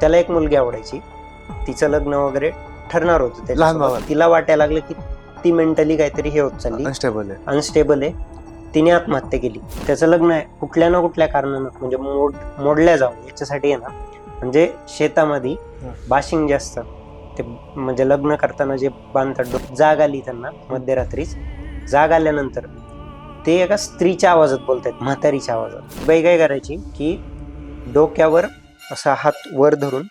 त्याला एक मुलगी आवडायची. तिचं लग्न वगैरे ठरणार होतं लहान त्याच्यासोबत. भावाला. तिला वाटायला लागलं की ती मेंटली काहीतरी हे होत चालली. अनस्टेबल आहे. अनस्टेबल आहे. तिने आत्महत्या केली. त्याचं लग्न आहे. कुठल्या ना कुठल्या कारणानं म्हणजे मोड मोडल्या जाऊन याच्यासाठी आहे ना. म्हणजे शेतामध्ये हं. बाशिंग जे असतं ते म्हणजे लग्न करताना जे बांधतात डो- जाग आली त्यांना मध्यरात्रीच. जाग आल्यानंतर ते एका स्त्रीच्या आवाजात बोलतात म्हातारीच्या आवाजात. बाई काय करायची की डोक्यावर असा हात वर धरून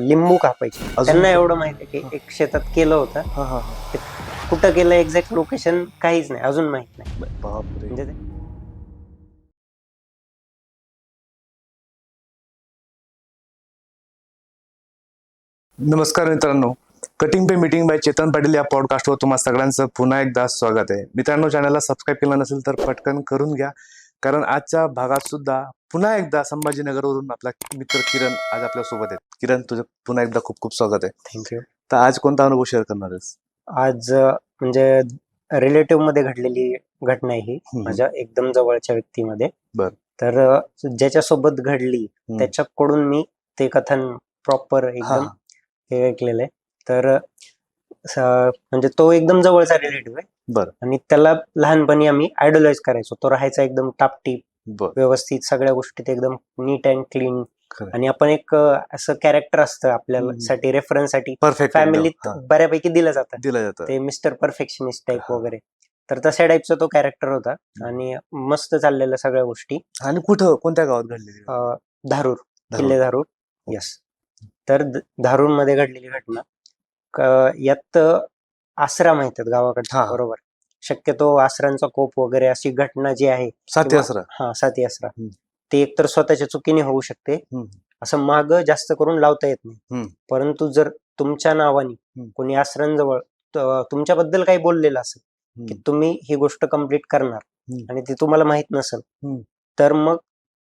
लिंबू कापायचे. अजून त्यांना? एवढं माहिती आहे की एक शेतात केलं होतं. हा हा हा. कुठं केलं एक्झॅक्ट लोकेशन काहीच नाही अजून माहीत नाही. म्हणजे नमस्कार मित्रांनो. कटिंग पे मीटिंग बाय चेतन पाटील या पॉडकास्टवर तुम्हा सगळ्यांचं पुन्हा एकदा स्वागत आहे. मित्रांनो चॅनलला सबस्क्राईब केलं नसेल तर पटकन करून घ्या. कारण आजच्या भागात सुद्धा पुन्हा एकदा संभाजीनगरवरून आपला मित्र किरण आज आपल्यासोबत आहेत किरण तुझं पुन्हा एकदा खूप खूप स्वागत आहे थँक्यू तर आज कोणता अनुभव शेअर करणार आहेस आज म्हणजे रिलेटिव्हमध्ये घडलेली घटना ही. माझ्या एकदम जवळच्या व्यक्तीमध्ये बर. तर ज्याच्यासोबत घडली. त्याच्याकडून मी ते कथन प्रॉपर एकदम हा. हे ऐकलेलं आहे तर म्हणजे तो एकदम जवळचा रिलेटिव्ह आहे. बर. आणि त्याला लहानपणी आम्ही आयडोलाइज करायचो. तो राहायचा एकदम टापटीप बर. व्यवस्थित सगळ्या गोष्टीत एकदम नीट अँड क्लीन खरं. आणि आपण एक अं, असं कॅरेक्टर असतं आपल्याला हम्म. साठी रेफरन्ससाठी परफेक्ट फॅमिलीत बऱ्यापैकी दिलं जातं. दिलं जातं. ते मिस्टर परफेक्शनिस्ट टाईप हा. वगैरे. तर तशा टाईपचा तो कॅरेक्टर होता. आणि मस्त चाललेल्या सगळ्या गोष्टी. आणि कुठं कोणत्या गावात घडलेली अं, धारूर. धारूर. किल्ले धारूर. यस तर धारूरमध्ये घडलेली घटना. यात आश्रम आहेत गावाकडच्या हा. बरोबर शक्यतो आसरांचा कोप वगैरे अशी घटना जी आहे साती किंवा- असरा हा साती आसरा हम्म. ते एकतर स्वतःच्या चुकीने होऊ शकते हम्म. असं माग जास्त करून लावता येत नाही. परंतु जर तुमच्या नावाने हम्म. कोणी आसरांजवळ त- तुमच्याबद्दल काही बोललेलं असेल की हम्म. तुम्ही ही गोष्ट कंप्लीट करणार हम्म. आणि ती तुम्हाला माहीत नसेल हम्म. तर मग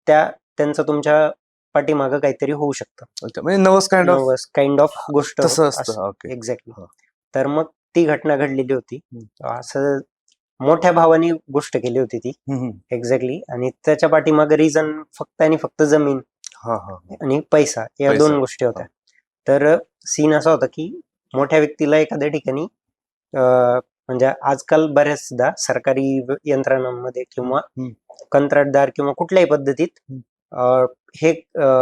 त्या त्यांचं तुमच्या पाठीमागं काहीतरी होऊ शकतं म्हणजे नवस काइंड ऑफ काइंड ऑफ गोष्ट तसं असतं ओके एक्झॅक्टली. तर मग ती घटना घडलेली होती. असं मोठ्या भावाने गोष्ट केली होती ती. एक्झॅक्टली आणि त्याच्या पाठीमागे रिझन फक्त आणि फक्त जमीन हा हा आणि पैसा या. दोन गोष्टी होत्या तर सीन असा होता की मोठ्या व्यक्तीला एखाद्या ठिकाणी म्हणजे आजकाल बऱ्याचदा सरकारी यंत्रणांमध्ये किंवा. कंत्राटदार किंवा कुठल्याही पद्धतीत हे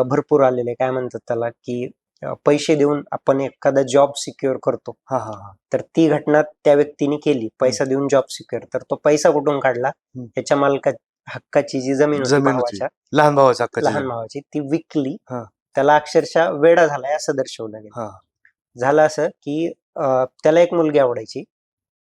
भरपूर आलेले. काय म्हणतात त्याला की पैसे देऊन आपण एखादा जॉब सिक्युअर करतो. हा हा हा. तर ती घटना त्या व्यक्तीने केली. पैसा देऊन जॉब सिक्युअर तर तो पैसा कुठून काढला. त्याच्या मालका हक्काची जी जमीन होती जमीन होती. भावाच्या. लहान लहान. भावाची. ती विकली. हा. त्याला अक्षरशः वेडा झालाय असं दर्शवलं गेलं. हा. झालं असं की अं, त्याला एक मुलगी आवडायची.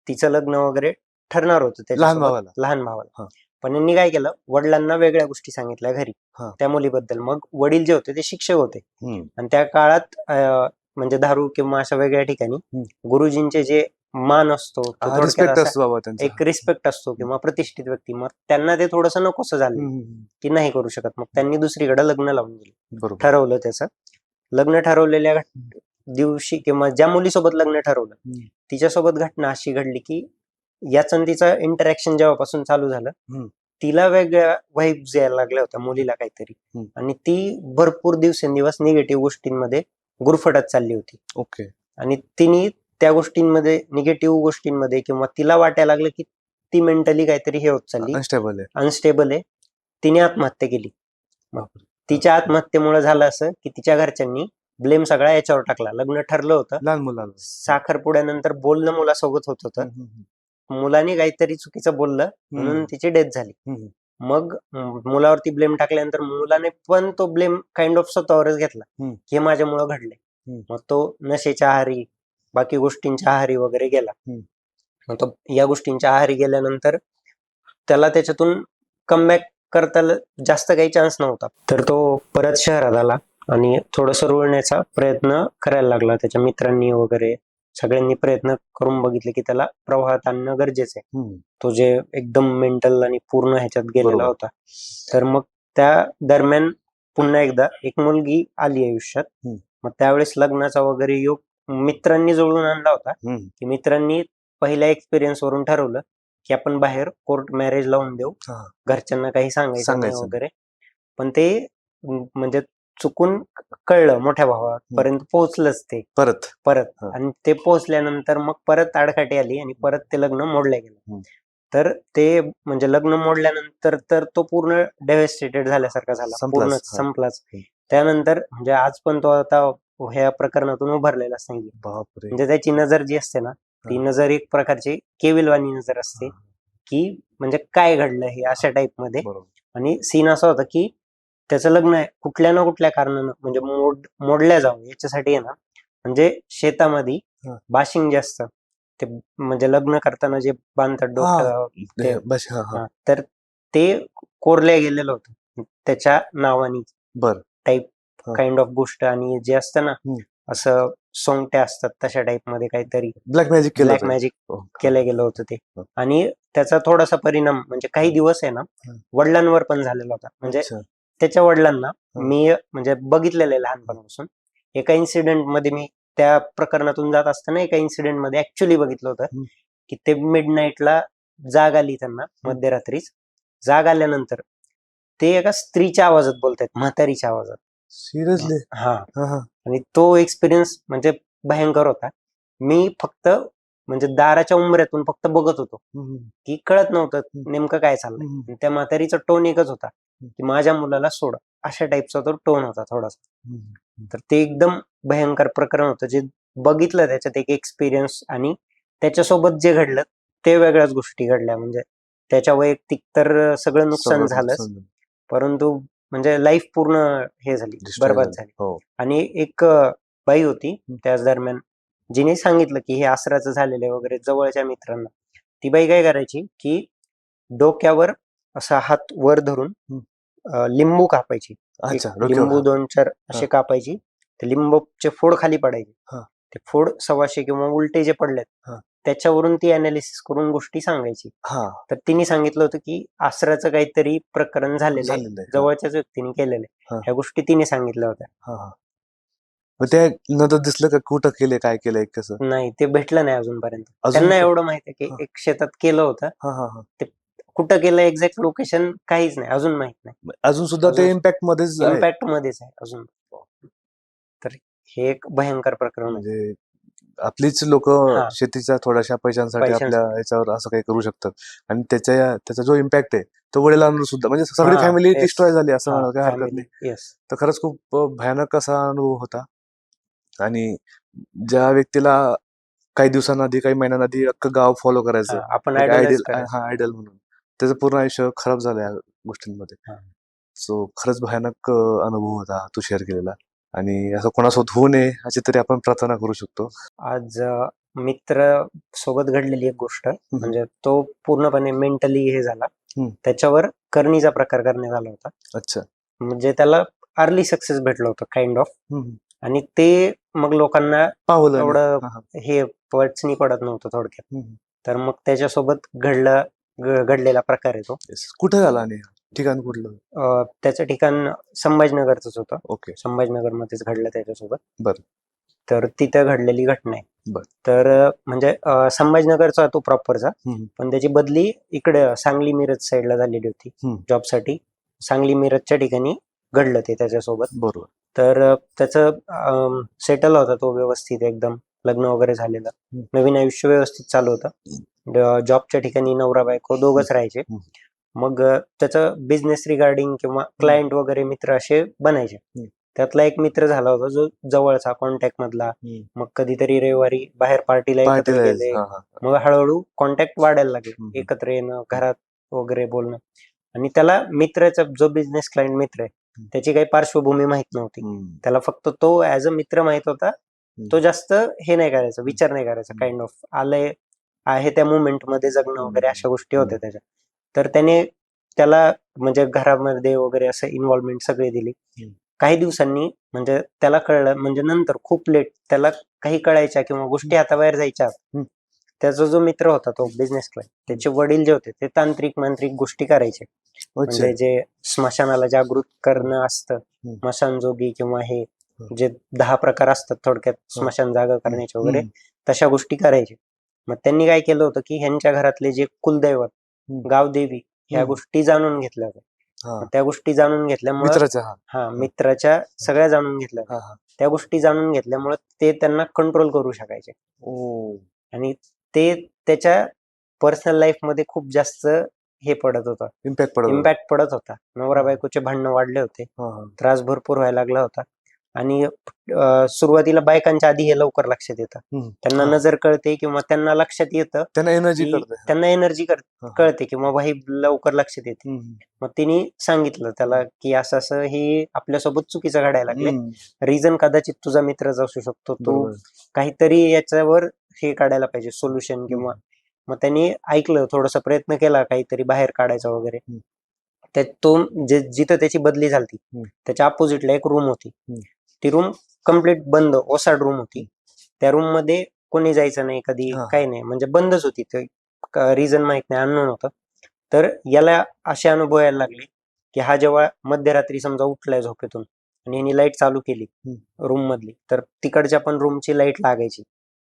तिचं लग्न वगैरे ठरणार होतं लहान त्याच्यासोबत, भावाला. लहान भावाला. पण यांनी काय केलं? वडिलांना वेगळ्या गोष्टी सांगितल्या घरी. हा. त्या मुलीबद्दल. मग वडील जे होते ते शिक्षक होते. हम्म. आणि त्या काळात अं, म्हणजे दारू किंवा अशा वेगळ्या ठिकाणी हम्म. गुरुजींचे जे मान असतो तो हा, थोडक्यात रिस्पेक्ट असा असतो बाबा त्यांचा. एक रिस्पेक्ट असतो किंवा प्रतिष्ठित व्यक्ती. मग त्यांना ते थोडस नकोसं झालं हम्म, हम्म, की नाही करू शकत. मग त्यांनी दुसरीकडे लग्न लावून दिलं. बरोबर. ठरवलं त्याचं. लग्न ठरवलेल्या घट- दिवशी किंवा ज्या मुलीसोबत लग्न ठरवलं हम्म. तिच्यासोबत घटना अशी घडली की याचं आणि तिचं इंटरॅक्शन जेव्हापासून चालू झालं. तिला वेगळ्या वाईब्स यायला लागल्या होत्या मुलीला काहीतरी. आणि ती भरपूर दिवसेंदिवस निगेटिव्ह गोष्टींमध्ये गुरफटत चालली होती. ओके. आणि तिने त्या गोष्टींमध्ये निगेटिव्ह गोष्टींमध्ये किंवा तिला वाटायला लागलं की ती मेंटली काहीतरी हे होत चालली. अनस्टेबल आहे. अनस्टेबल आहे. तिने आत्महत्या केली. तिच्या आत्महत्येमुळे झालं असं की तिच्या घरच्यांनी ब्लेम सगळा याच्यावर टाकला. लग्न ठरलं होतं. लहान मुलाला. साखरपुड्यानंतर बोलणं मुलासोबत होत होतं. मुलाने काहीतरी चुकीचं बोललं म्हणून. तिची डेथ झाली. मग मुलावरती ब्लेम टाकल्यानंतर मुलाने पण तो ब्लेम काइंड ऑफ स्वतःवरच घेतला हे माझ्यामुळं घडले. मग तो नशेच्या आहारी बाकी गोष्टींच्या आहारी वगैरे गेला. मग तो या गोष्टींच्या आहारी गेल्यानंतर त्याला त्याच्यातून कमबॅक करता जास्त काही चान्स नव्हता तर तो परत शहरात आला आणि थोडस रुळण्याचा प्रयत्न करायला लागला त्याच्या मित्रांनी वगैरे सगळ्यांनी प्रयत्न करून बघितले की त्याला प्रवाहात आणणं गरजेचं आहे. तो जे एकदम मेंटल आणि पूर्ण ह्याच्यात गेलेला. होता तर मग त्या दरम्यान पुन्हा एकदा एक मुलगी आली आयुष्यात. मग त्यावेळेस लग्नाचा वगैरे योग मित्रांनी जुळून आणला होता. की मित्रांनी पहिल्या एक्सपिरियन्स वरून ठरवलं की आपण बाहेर कोर्ट मॅरेज लावून देऊ. घरच्यांना काही सांगायचं. वगैरे पण ते म्हणजे चुकून कळलं मोठ्या भावापर्यंत पोहोचलंच ते. परत. परत. आणि ते पोहोचल्यानंतर मग परत आडकाठी आली आणि परत ते लग्न मोडलं गेलं. तर ते म्हणजे लग्न मोडल्यानंतर तर तो पूर्ण डेव्हेस्टेटेड झाल्यासारखा झाला. पूर्ण. संपलाच. त्यानंतर म्हणजे आज पण तो आता ह्या प्रकरणातून नाही बापरे. म्हणजे त्याची नजर जी असते ना ती. नजर एक प्रकारची केविलवाणी नजर असते की म्हणजे काय घडलं हे अशा टाईपमध्ये. आणि सीन असा होता की त्याचं लग्न आहे कुठल्या ना कुठल्या कारणानं म्हणजे मोड मोडल्या जावं याच्यासाठी आहे ना म्हणजे शेतामध्ये. बाशिंग जे असतं ते म्हणजे लग्न करताना जे बांधतात डोक्याला हा, तर ते कोरल्या गेलेलं होतं त्याच्या नावानी बर टाईप. काइंड ऑफ गोष्ट आणि जे असतं ना. असं सोंगट्या असतात तशा टाईपमध्ये काहीतरी ब्लॅक मॅजिक ब्लॅक. मॅजिक. केलं गेलं होतं ते. आणि त्याचा थोडासा परिणाम म्हणजे काही दिवस आहे ना. वडिलांवर पण झालेला होता म्हणजे. त्याच्या वडिलांना. मी म्हणजे बघितलेलं आहे लहानपणापासून. एका इन्सिडेंटमध्ये मी त्या प्रकरणातून जात असताना एका इन्सिडेंटमध्ये ऍक्च्युली बघितलं होतं. की ते मिड नाईटला जाग आली त्यांना मध्यरात्रीच. जाग आल्यानंतर ते एका स्त्रीच्या आवाजात बोलतायत म्हातारीच्या आवाजात. सिरियसली हा. आणि तो एक्सपिरियन्स म्हणजे भयंकर होता. मी फक्त म्हणजे दाराच्या उंबऱ्यातून फक्त बघत होतो. की कळत नव्हतं. नेमकं काय चाललंय. त्या म्हातारीचा टोन एकच होता. की माझ्या मुलाला सोड. अशा टाईपचा तो टोन होता थोडासा. तर ते एकदम भयंकर प्रकरण होतं. जे बघितलं त्याच्यात एक एक्सपिरियन्स आणि त्याच्यासोबत जे घडलं ते वेगळ्याच गोष्टी घडल्या. म्हणजे त्याच्या वैयक्तिक तर सगळं नुकसान झालंच. झालं. परंतु म्हणजे लाईफ पूर्ण हे झाली बरबाद झालं. हो. आणि एक बाई होती त्याच दरम्यान जिने सांगितलं की हे आसराचं झालेलं आहे वगैरे जवळच्या मित्रांना. ती बाई काय करायची की डोक्यावर असा हात वर धरून लिंबू कापायची. अच्छा लिंबू. दोन चार असे कापायची. ते लिंबूचे फोड खाली पडायचे. ते फोड सव्वाशे किंवा उलटे जे पडलेत. त्याच्यावरून ती अनालिसिस करून गोष्टी सांगायची. तर तिने सांगितलं होतं की आसराचं काहीतरी प्रकरण झालेलं आहे. हा, जवळच्याच व्यक्तीने केलेलं. आहे. ह्या गोष्टी तिने सांगितल्या होत्या. हा, हा. मग ते नंतर दिसलं का कुठं केलंय काय केलंय कसं? नाही ते भेटलं नाही अजूनपर्यंत. अजून त्यांना एवढं माहिती आहे. की एक शेतात केलं होतं. हा कुठं केलं एक्झॅक्ट लोकेशन काहीच नाही अजून माहीत नाही अजून सुद्धा ते अजून- इम्पॅक्ट मध्येच आहे. इम्पॅक्ट मध्येच आहे अजून तर हे एक भयंकर प्रकरण आहे म्हणजे आपलीच लोक हा. शेतीच्या थोड्याशा पैशांसाठी पैशांसाठी. आपल्या याच्यावर असं काही करू शकतात आणि त्याच्या त्याचा जो इम्पॅक्ट आहे तो वडिलांवर सुद्धा म्हणजे सगळी हा, फॅमिली yes. डिस्ट्रॉय झाली असं म्हणायला काही हरकत नाही येस तर खरंच खूप अ, भयानक असा अनुभव होता आणि ज्या व्यक्तीला काही दिवसांआधी काही महिन्यांआधी अख्खं गाव फॉलो करायचं आपण. हा आयडल म्हणून त्याचं पूर्ण आयुष्य खराब झालं या गोष्टींमध्ये. सो खरंच भयानक अनुभव होता तू शेअर केलेला. आणि असं कोणासोबत होऊ नये अशी तरी आपण प्रार्थना करू शकतो. आज मित्र सोबत घडलेली एक गोष्ट म्हणजे तो पूर्णपणे मेंटली हे झाला. त्याच्यावर करणीचा प्रकार करण्यात आला होता. अच्छा. म्हणजे त्याला अर्ली सक्सेस भेटलं होतं काइंड ऑफ. आणि ते मग लोकांना एवढं हा, पडत नव्हतं थोडक्यात. तर मग त्याच्यासोबत घडला घ- घडलेला प्रकार आहे तो. Yes. कुठं झाला आणि ठिकाण कुठलं? अं, त्याचं ठिकाण संभाजीनगरच होतं. ओके संभाजीनगर मध्येच घडलं त्याच्यासोबत. बरं. तर तिथं घडलेली घटना आहे. बरं. तर अं, म्हणजे अं, संभाजीनगरचा तो प्रॉपरचा हम्म. पण त्याची बदली इकडे सांगली मिरज साईडला झालेली होती. हम्म. जॉबसाठी. सांगली मिरजच्या ठिकाणी घडलं ते त्याच्यासोबत. बरोबर. तर अं, त्याचं सेटल होता तो व्यवस्थित एकदम. लग्न वगैरे झालेलं. हम्म. नवीन आयुष्य व्यवस्थित चालू होतं. जॉबच्या ठिकाणी नवरा बायको दोघच राहायचे. मग त्याचं बिझनेस रिगार्डिंग किंवा क्लायंट वगैरे मित्र असे बनायचे. त्यातला एक मित्र झाला होता जो जवळचा कॉन्टॅक्ट मधला. मग कधीतरी रविवारी बाहेर पार्टीला एकत्र गेले. मग हळूहळू कॉन्टॅक्ट वाढायला लागले. एकत्र येणं घरात वगैरे बोलणं आणि त्याला मित्राचा जो बिझनेस क्लायंट मित्र आहे. त्याची काही पार्श्वभूमी माहीत नव्हती. त्याला फक्त तो ऍज अ मित्र माहीत होता तो जास्त हे नाही करायचा विचार नाही करायचा. काइंड ऑफ आलंय आहे त्या मुवमेंटमध्ये जगणं वगैरे. अशा गोष्टी होत्या त्याच्या तर त्याने त्याला म्हणजे घरामध्ये वगैरे असं इन्व्हॉल्वमेंट सगळी दिली. काही दिवसांनी म्हणजे त्याला कळलं म्हणजे नंतर खूप लेट त्याला काही कळायच्या किंवा गोष्टी हाताबाहेर जायच्या. त्याचा जो मित्र होता तो बिझनेस क्लायंट त्याचे वडील जे होते ते तांत्रिक मांत्रिक गोष्टी करायचे म्हणजे जे स्मशानाला जागृत करणं असतं. स्मशानजोगी किंवा हे. जे दहा प्रकार असतात थोडक्यात स्मशान जागा करण्याचे वगैरे. तशा गोष्टी करायचे मग त्यांनी काय केलं होतं की ह्यांच्या घरातले जे कुलदैवत. गावदेवी ह्या. गोष्टी जाणून घेतल्या होत्या. त्या गोष्टी जाणून घेतल्यामुळे मित्राचा हा. मित्राच्या सगळ्या जाणून घेतल्या. त्या गोष्टी जाणून घेतल्यामुळे ते त्यांना कंट्रोल करू शकायचे. आणि ते त्याच्या पर्सनल लाईफमध्ये खूप जास्त हे पडत होतं. इम्पॅक्ट पडत होता. इम्पॅक्ट पडत होता. नवरा बायकोचे भांडणं वाढले होते. त्रास भरपूर व्हायला लागला होता. आणि सुरुवातीला बायकांच्या आधी हे लवकर लक्षात येतं. त्यांना. नजर कळते किंवा त्यांना लक्षात येतं त्यांना एनर्जी त्यांना एनर्जी. कळते किंवा बाई लवकर लक्षात येते. मग तिने सांगितलं त्याला की असं असं हे आपल्यासोबत चुकीचं घडायला लागले. रिझन कदाचित तुझा मित्रच असू शकतो तू. काहीतरी याच्यावर हे काढायला पाहिजे सोल्युशन किंवा मग त्यांनी ऐकलं थोडासा प्रयत्न केला काहीतरी बाहेर काढायचा वगैरे तो जिथं त्याची बदली झाली. त्याच्या अपोजिटला एक रूम होती. ती रूम कंप्लीट बंद ओसाड रूम होती. त्या रूममध्ये कोणी जायचं नाही कधी हा. काही नाही. म्हणजे बंदच होती. ते रिझन माहीत नाही अननोन होतं. तर याला असे अनुभव यायला लागले की हा जेव्हा मध्यरात्री समजा उठलाय झोपेतून आणि यांनी लाइट चालू केली रूम मधली तर तिकडच्या पण रूमची लाइट लागायची.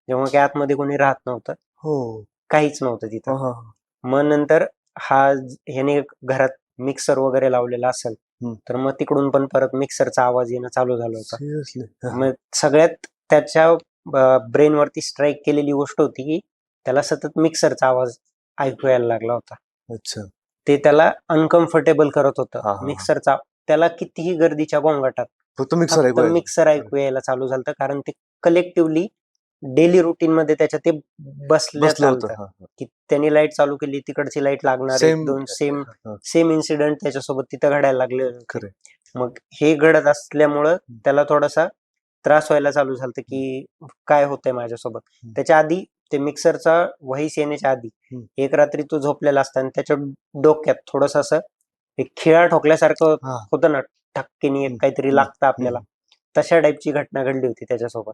जेव्हा की आतमध्ये कोणी राहत नव्हतं. हो. काहीच नव्हतं हा, तिथं हा. मग नंतर हा ज- ह्याने घरात मिक्सर वगैरे लावलेला असेल हम्म. तर मग तिकडून पण परत मिक्सरचा आवाज येणं चालू झालं होतं. मग सगळ्यात त्याच्या ब्रेन वरती स्ट्राईक केलेली गोष्ट होती की त्याला सतत मिक्सरचा आवाज ऐकू यायला लागला होता. अच्छा. ते त्याला अनकम्फर्टेबल करत हा, हा, होतं हा. मिक्सरचा त्याला कितीही गर्दीच्या गोंगाटात फक्त मिक्सर फक्त मिक्सर ऐकू यायला चालू झालं कारण ते कलेक्टिव्हली डेली रुटीन मध्ये त्याच्या ते बसलं होतं. की त्यांनी लाइट चालू केली तिकडची लाइट लागणार एक दोन सेम सेम इन्सिडेंट त्याच्यासोबत तिथं घडायला लागले. मग हे घडत असल्यामुळं त्याला थोडासा त्रास व्हायला चालू झालं की काय होतंय माझ्यासोबत. त्याच्या आधी ते मिक्सरचा व्हाईस येण्याच्या आधी. एक रात्री तो झोपलेला असता आणि त्याच्या डोक्यात थोडस असं एक खिळा ठोकल्यासारखं. होतं ना ठक्केनी. काहीतरी. लागतं आपल्याला तशा टाईपची घटना घडली होती त्याच्यासोबत.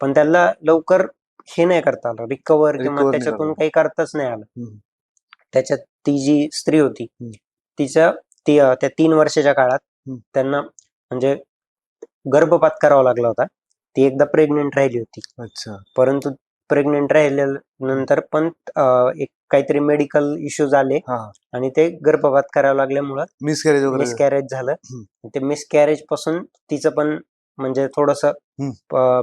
पण त्याला लवकर हे नाही करता आलं रिकवर किंवा त्याच्यातून काही करताच नाही आलं. त्याच्यात ती जी स्त्री होती. तिच्या ती त्या तीन वर्षाच्या काळात. त्यांना म्हणजे गर्भपात करावा लागला होता ती एकदा प्रेग्नेंट राहिली होती अच्छा परंतु प्रेग्नेंट राहिल्यानंतर पण एक काहीतरी मेडिकल इश्यूज आले हा आणि ते गर्भपात करावं लागल्यामुळं मिसकॅरेज मिसकॅरेज झालं. ते मिसकॅरेजपासून तिचं पण म्हणजे थोडस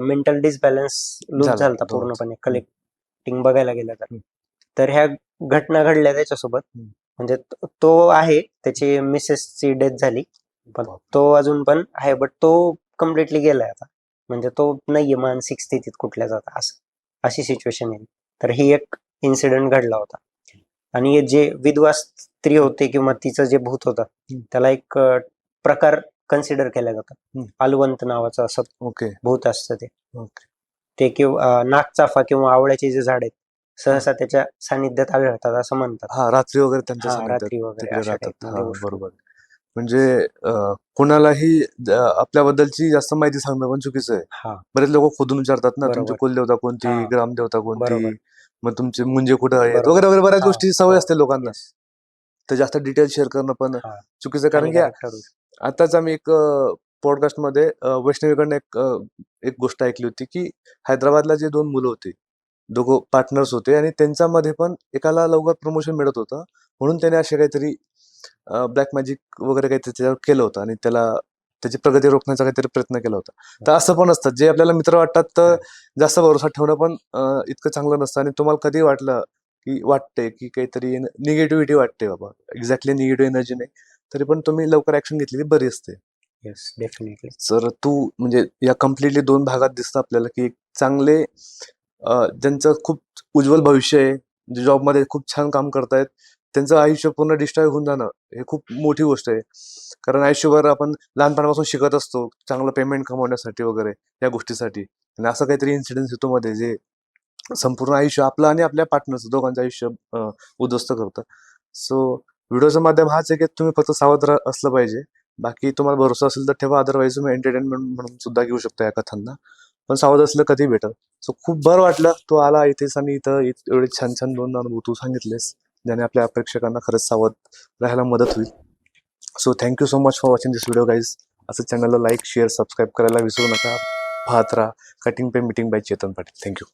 मेंटल डिसबॅलन्स लूज झालं. पूर्णपणे कलेक्टिंग बघायला गेलं तर. तर ह्या घटना घडल्या त्याच्यासोबत. म्हणजे तो- आहे त्याची मिसेसची डेथ झाली पण. तो अजून पण आहे बट तो कम्प्लिटली गेलाय आता म्हणजे तो नाहीये मानसिक स्थितीत कुठल्याच आता असं अशी सिच्युएशन आहे तर ही एक इन्सिडेंट घडला होता आणि हे जे विधवा स्त्री होते किंवा तिचं जे भूत होतं. त्याला एक प्रकार कन्सिडर केला जातो हम्म. अलवंत नावाचं असं ओके भूत असतं ते ते किंवा नागचाफा किंवा आवळ्याचे जे झाड आहेत सहसा त्याच्या सानिध्यात आढळतात असं म्हणतात हा रात्री वगैरे त्यांच्या हा रात्री वगैरे तिकडे अशा राहतात type मध्ये हा गोष्टी. बरोबर म्हणजे अं, कोणालाही ज- आपल्याबद्दलची जास्त माहिती सांगणं पण चुकीचं आहे हा बरेच लोक खोदून विचारतात ना तुमची बरोबर. कुलदेवता कोणती हा. ग्रामदेवता कोणती बरोबर. मग तुमचे मुंजे कुठं आहेत बरोबर. वगैरे वगैरे बऱ्याच हा. गोष्टी सवय हो. असते लोकांना Yes. तर जास्त डिटेल शेअर करणं पण हा. चुकीचं. कारण की हानिकारक ठरू शकतं. आताच आम्ही एक पॉडकास्टमध्ये अं, वैष्णवीकडनं एक एक गोष्ट ऐकली होती की हैदराबादला जे दोन मुलं होती दोघं पार्टनर्स होते आणि त्यांच्यामध्ये पण एकाला लवकर प्रमोशन मिळत होतं. म्हणून त्याने असे काहीतरी ब्लॅक मॅजिक वगैरे काहीतरी त्याच्यावर केलं होतं आणि त्याला त्याची प्रगती रोखण्याचा काहीतरी प्रयत्न केला होता. तर असं पण असतं. जे आपल्याला मित्र वाटतात तर जास्त भरोसा ठेवणं पण इतकं चांगलं नसतं आणि तुम्हाला कधी वाटलं की वाटते की काहीतरी निगेटिव्हिटी वाटते बाबा. एक्झॅक्टली निगेटिव्ह एनर्जी नाही. तरी पण तुम्ही लवकर ऍक्शन घेतलेली बरी असते. येस डेफिनेटली तर तू म्हणजे या कम्प्लिटली दोन भागात दिसतं आपल्याला की एक चांगले अं, ज्यांचं खूप उज्ज्वल भविष्य आहे जे जॉबमध्ये खूप छान काम करतायत त्यांचं आयुष्य पूर्ण डिस्ट्रॉय होऊन जाणं हे खूप मोठी गोष्ट आहे. कारण आयुष्यभर आपण लहानपणापासून शिकत असतो चांगलं पेमेंट कमवण्यासाठी वगैरे या गोष्टीसाठी. आणि असं काहीतरी इन्सिडेन्स येतो मध्ये जे संपूर्ण आयुष्य आपलं आणि आपल्या पार्टनरचं दोघांचं आयुष्य अं, उद्ध्वस्त करतं. सो व्हिडिओचं माध्यम हाच आहे की तुम्ही फक्त सावध असलं पाहिजे. बाकी तुम्हाला भरोसा असेल तर ठेवा अदरवाईज तुम्ही एंटरटेनमेंट म्हणून सुद्धा घेऊ शकता या कथांना. पण सावध असलं कधी भेटल? सो खूप बरं वाटलं. तो आला इथेच आणि इथं एवढे छान छान दोन अनुभव तू सांगितलेस ज्याने आपल्या प्रेक्षकांना खरंच सावध राहायला मदत होईल. So thank you so much for watching this video guys असं चॅनलला लाईक शेअर सबस्क्राईब करायला विसरू नका. पाहत राहा. Cutting pay meeting by Chetan Patil thank you